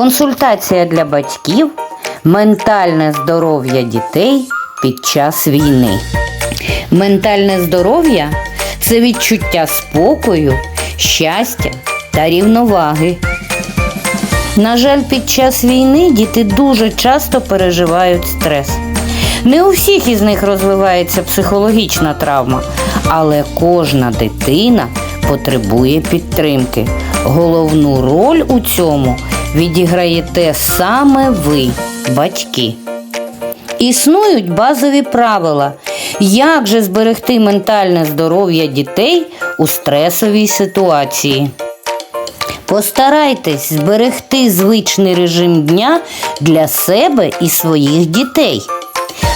Консультація для батьків, ментальне здоров'я дітей під час війни. Ментальне здоров'я це відчуття спокою, щастя та рівноваги. На жаль, під час війни діти дуже часто переживають стрес. Не у всіх із них розвивається психологічна травма, але кожна дитина потребує підтримки. Головну роль у цьому відіграєте саме ви, батьки. Існують базові правила, як же зберегти ментальне здоров'я дітей у стресовій ситуації. Постарайтесь зберегти звичний режим дня для себе і своїх дітей.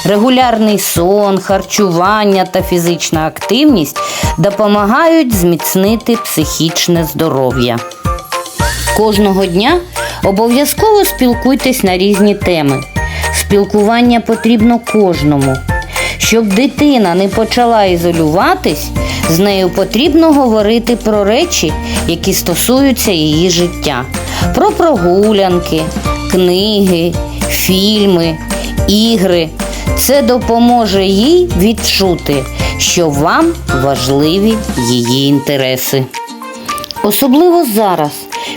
Регулярний сон, харчування та фізична активність допомагають зміцнити психічне здоров'я. Кожного дня обов'язково спілкуйтесь на різні теми. Спілкування потрібно кожному. Щоб дитина не почала ізолюватись, з нею потрібно говорити про речі, які стосуються її життя, про прогулянки, книги, фільми, ігри. Це допоможе їй відчути, що вам важливі її інтереси. Особливо зараз,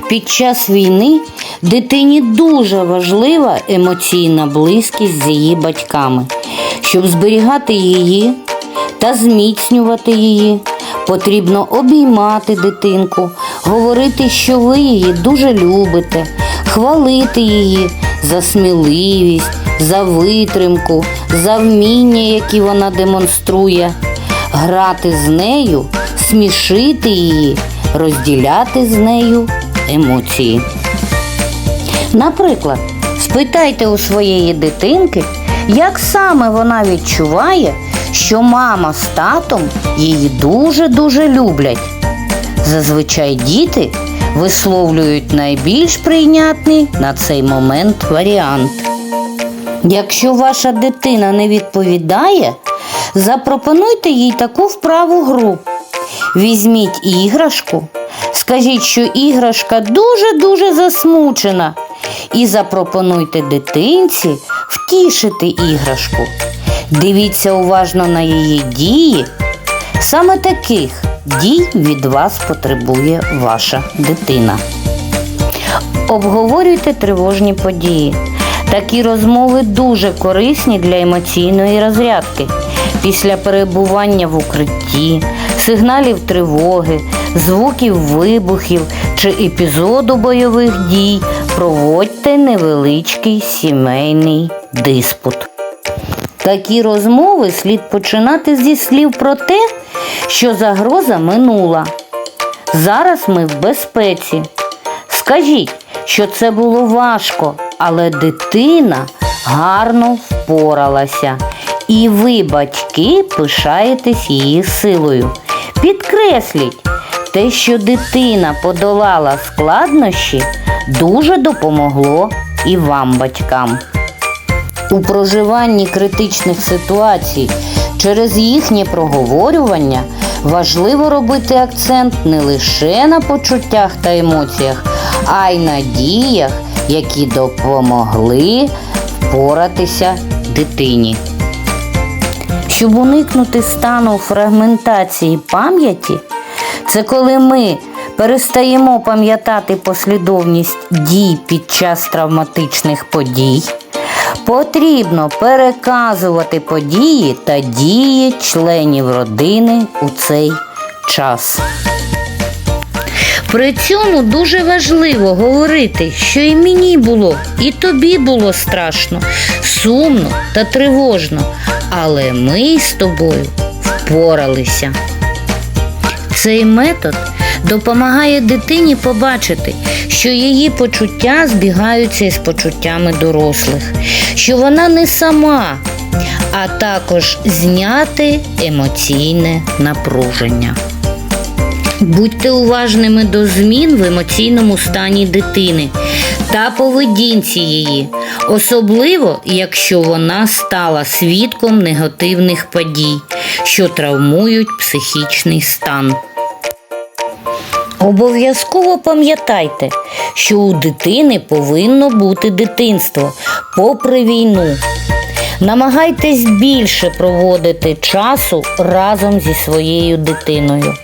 під час війни, дитині дуже важлива емоційна близькість з її батьками. Щоб зберігати її та зміцнювати її, потрібно обіймати дитинку, говорити, що ви її дуже любите, хвалити її за сміливість, за витримку, за вміння, які вона демонструє, грати з нею, смішити її, розділяти з нею емоції. Наприклад, спитайте у своєї дитинки, як саме вона відчуває, що мама з татом її дуже-дуже люблять. Зазвичай діти висловлюють найбільш прийнятний на цей момент варіант. Якщо ваша дитина не відповідає, запропонуйте їй таку вправу гру. Візьміть іграшку, скажіть, що іграшка дуже-дуже засмучена, і запропонуйте дитинці втішити іграшку. Дивіться уважно на її дії. Саме таких дій від вас потребує ваша дитина. Обговорюйте тривожні події. Такі розмови дуже корисні для емоційної розрядки. Після перебування в укритті, сигналів тривоги, звуків вибухів чи епізоду бойових дій проводьте невеличкий сімейний диспут. Такі розмови слід починати зі слів про те, що загроза минула. Зараз ми в безпеці. Скажіть, що це було важко, але дитина гарно впоралася. І ви, батьки, пишаєтесь її силою. Підкресліть, те, що дитина подолала складнощі, дуже допомогло і вам, батькам. У проживанні критичних ситуацій через їхнє проговорювання важливо робити акцент не лише на почуттях та емоціях, а й на діях, які допомогли впоратися дитині. Щоб уникнути стану фрагментації пам'яті, це коли ми перестаємо пам'ятати послідовність дій під час травматичних подій. Потрібно переказувати події та дії членів родини у цей час. При цьому дуже важливо говорити, що і мені було, і тобі було страшно, сумно та тривожно, але ми з тобою впоралися. Цей метод допомагає дитині побачити, що її почуття збігаються із почуттями дорослих, що вона не сама, а також зняти емоційне напруження. Будьте уважними до змін в емоційному стані дитини та поведінці її, особливо якщо вона стала свідком негативних подій, що травмують психічний стан. Обов'язково пам'ятайте, що у дитини повинно бути дитинство попри війну. Намагайтесь більше проводити часу разом зі своєю дитиною.